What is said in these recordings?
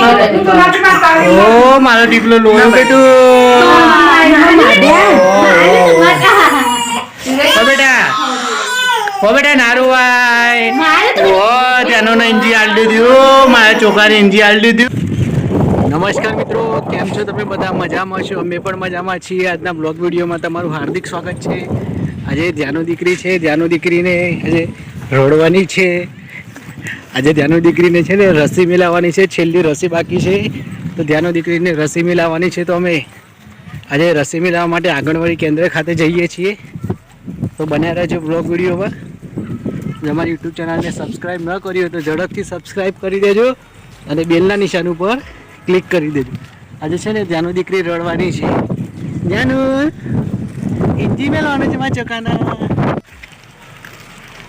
ઓ મારો ટીપલો લોયો બેટું ઓ બેટા ઓ બેટા નારું ભાઈ ઓ ત્યાંનો ઇંજી આલી દીધું મારા છોકરાને ઇંજી નમસ્કાર મિત્રો, કેમ છો તમે બધા? મજામાં છો? અમે પણ મજામાં છીએ. આજના બ્લોગ વિડીયોમાં તમારું હાર્દિક સ્વાગત છે. આજે ધ્યાનો દીકરી છે. ધ્યાનો દીકરીને આજે રોડવાની છે. આજે ધ્યાનુ દીકરીને છે ને રસી મિલાવવાની છે, છેલ્લી રસી બાકી છે. તો ધ્યાનુ દીકરીને રસી મિલાવવાની છે તો અમે આજે રસી મિલાવવા માટે આંગણવાડી કેન્દ્ર ખાતે જઈએ છીએ. તો બન્યા રહેજો બ્લોગ વિડીયોમાં. જો અમારી યુટ્યુબ ચેનલને સબસ્ક્રાઈબ ન કરી હોય તો ઝડપથી સબસ્ક્રાઈબ કરી દેજો અને બેલના નિશાન ઉપર ક્લિક કરી દેજો. આજે છે ને ધ્યાનો દીકરી રડવાની છે. ધ્યાનુ હિન્દી મેળવાનું છે, મારા ચકાના.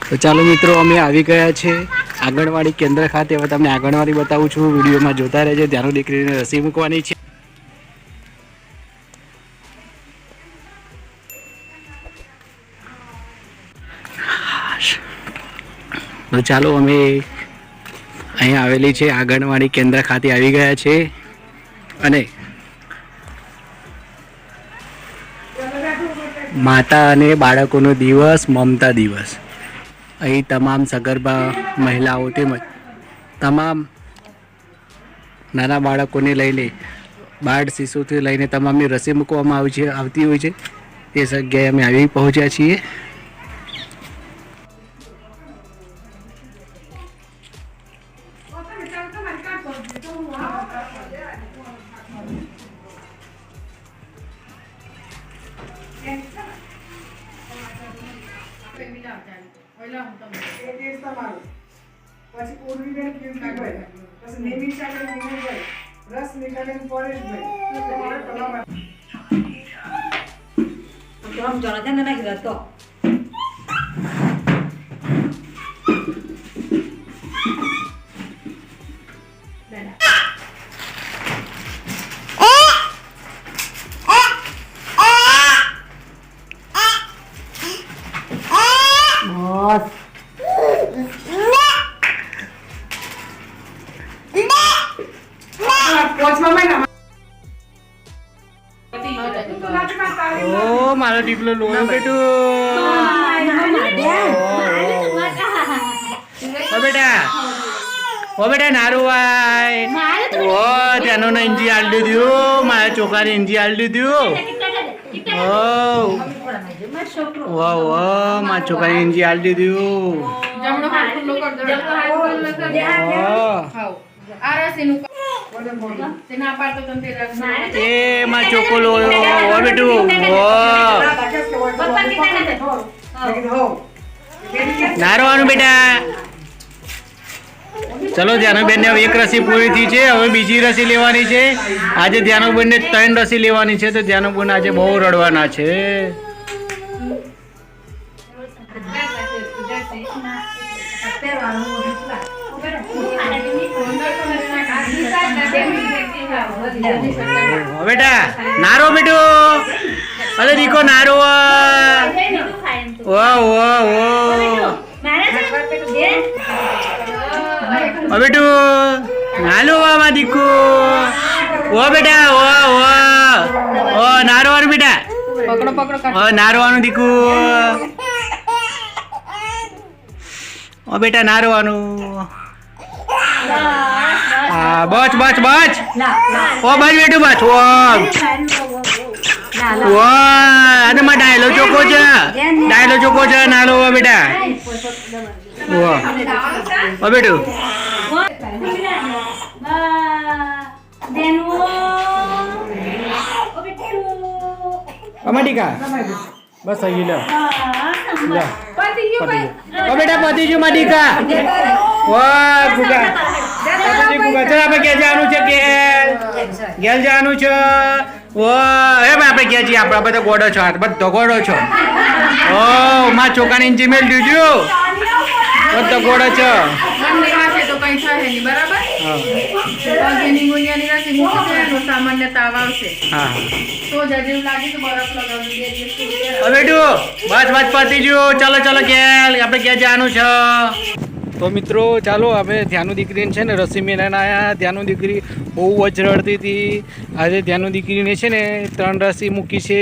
તો ચાલો મિત્રો, અમે આવી ગયા છે. આંગણવાડી કેન્દ્ર ખાતે હવે તમને આંગણવાડી બતાવું છું. વિડીયોમાં જોતા રહેજો. ત્યાંનું દીકરીને રસી મૂકવાની છે. તો ચાલો અમે અહીં આવેલી છે. આંગણવાડી કેન્દ્ર ખાતે આવી ગયા છે. અને માતા અને બાળકોનો દિવસ, મમતા દિવસ. અહીં તમામ સગર્ભા મહિલાઓ તેમજ તમામ નાના બાળકોને લઈને બાળ શિશુથી લઈને તમામની રસી મૂકવામાં આવી છે, આવતી હોય છે. તે જગ્યાએ અમે આવી પહોંચ્યા છીએ. એ કેસ તમારો. પછી પૂર્વીબેન કીર્તિભાઈ. પછી નિમિષાબેન વિનોદભાઈ. રસમિકાબેન પરેશભાઈ. તમારે કરવા માટે. Vamos, Jonathan, anda aqui, નાચમાં ઓ મારો દીકલો લોયો બેટું ઓ બેટા. ઓ બેટા નારું ભાઈ ઓ ત્યાંનો ને ઇંજી આલી દીધું. મારા છોકરાને ઇંજી આલી દીધું. ઓ. વાહ વાહ મારા છોકરાને ઇંજી આલી દીધું. જમણો હાથ ખુલ્લો કર દો. જમણો હાથ ખુલ્લો કર દો. આ રસીનું એ મારો ચોકો ઓ બેટું ઓ. મેં નારવાનું બેટા. ચલો ધ્યાનુબેન હવે એક રસી પૂરી થઈ છે હવે બીજી રસી લેવાની છે. આજે ધ્યાનુબેન ને ત્રણ રસી લેવાની છે તો ધ્યાનુબેન આજે બહુ રડવાના છે. બેટા નારો બેટું અરે દીકો નારો વાહ વાહ વાહ ઓ. બેટુ. નાલો વાહ દીકુ. ઓ બેટા ઓ ઓ. ઓ નારવાનું બેટા. પકડો પકડો ઓ નારવાનું દીકુ. ઓ બેટા નારવાનું. હા બચ બચ બચ ઓ બચ બેટું બચ ઓ. ઓ અને માં ડાયલો ચોકો છે. ડાયલો ચોકો છે નાલો ઓ બેટા. ઓ. ઓ બેટું. અમાટીકા બસ થઈ ગયું લે. પતી ગયું ઓ બેટા પતિ જો માટીકા આપણે ક્યાં જવાનું છે ગેલ ગેલ જવાનું છે? ઓ હે ભાઈ આપણે ક્યાં છીએ? આપણે બધા ગોડો છો હાથ બધો ગોડો છો. ઓ માં બધો છો. ચાલો ચાલો ગેલ આપણે ક્યાં જવાનું છે? તો મિત્રો, ચાલો હવે ધ્યાનુ દીકરીને છે ને રસી મેળાને આવ્યા ધ્યાનુ દીકરી બહુ જ રડતી હતી. આજે ધ્યાનુ દીકરીને છે ને ત્રણ રસી મૂકી છે.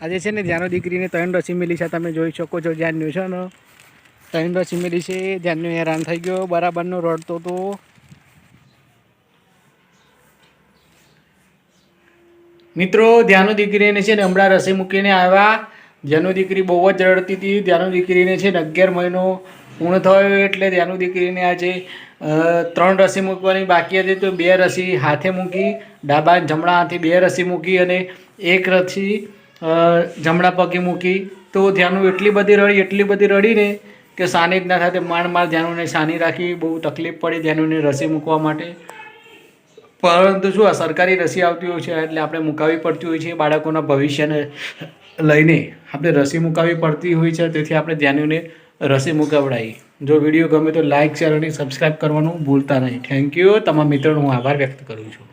આજે છે ને ધ્યાનુ દીકરીને ત્રણ રસી મેલી છે. તમે જોઈ શકો છો ધ્યાનનું છે ને. ત્રણ રસી મેલી છે. ધ્યાનનું હેરાન થઈ ગયો. બરાબરનો રડતો હતો મિત્રો, ધ્યાનુ દીકરીને છે ને હમણાં રસી મૂકીને આવ્યા ધ્યાનુ દીકરી બહુ જ રડતી હતી. ધ્યાનુ દીકરીને છે ને અગિયાર મહિનો પૂર્ણ થયો એટલે ત્યાંનું દીકરીને આજે ત્રણ રસી મૂકવાની બાકી હતી. તો બે રસી હાથે મૂકી, ડાબા જમણા હાથે બે રસી મૂકી અને એક રસી જમણા પગે મૂકી. તો ધ્યાનું એટલી બધી રડી, એટલી બધી રડીને કે સાની ના સાથે માંડ માંડ ધ્યાનુને સાની રાખી, બહુ તકલીફ પડી ધ્યાનુને રસી મૂકવા માટે. પરંતુ શું આ સરકારી રસી આવતી હોય છે એટલે આપણે મુકાવી પડતી હોય છે બાળકોના ભવિષ્યને લઈને. આપણે રસી મુકાવી પડતી હોય છે, તેથી આપણે ધ્યાનને રસી મુકાવડાઈ. જો વીડિયો ગમે તો લાઇક શેર અને સબસ્ક્રાઈબ કરવાનું ભૂલતા નહીં. થેન્ક યુ તમામ મિત્રોનો હું આભાર વ્યક્ત કરું છું.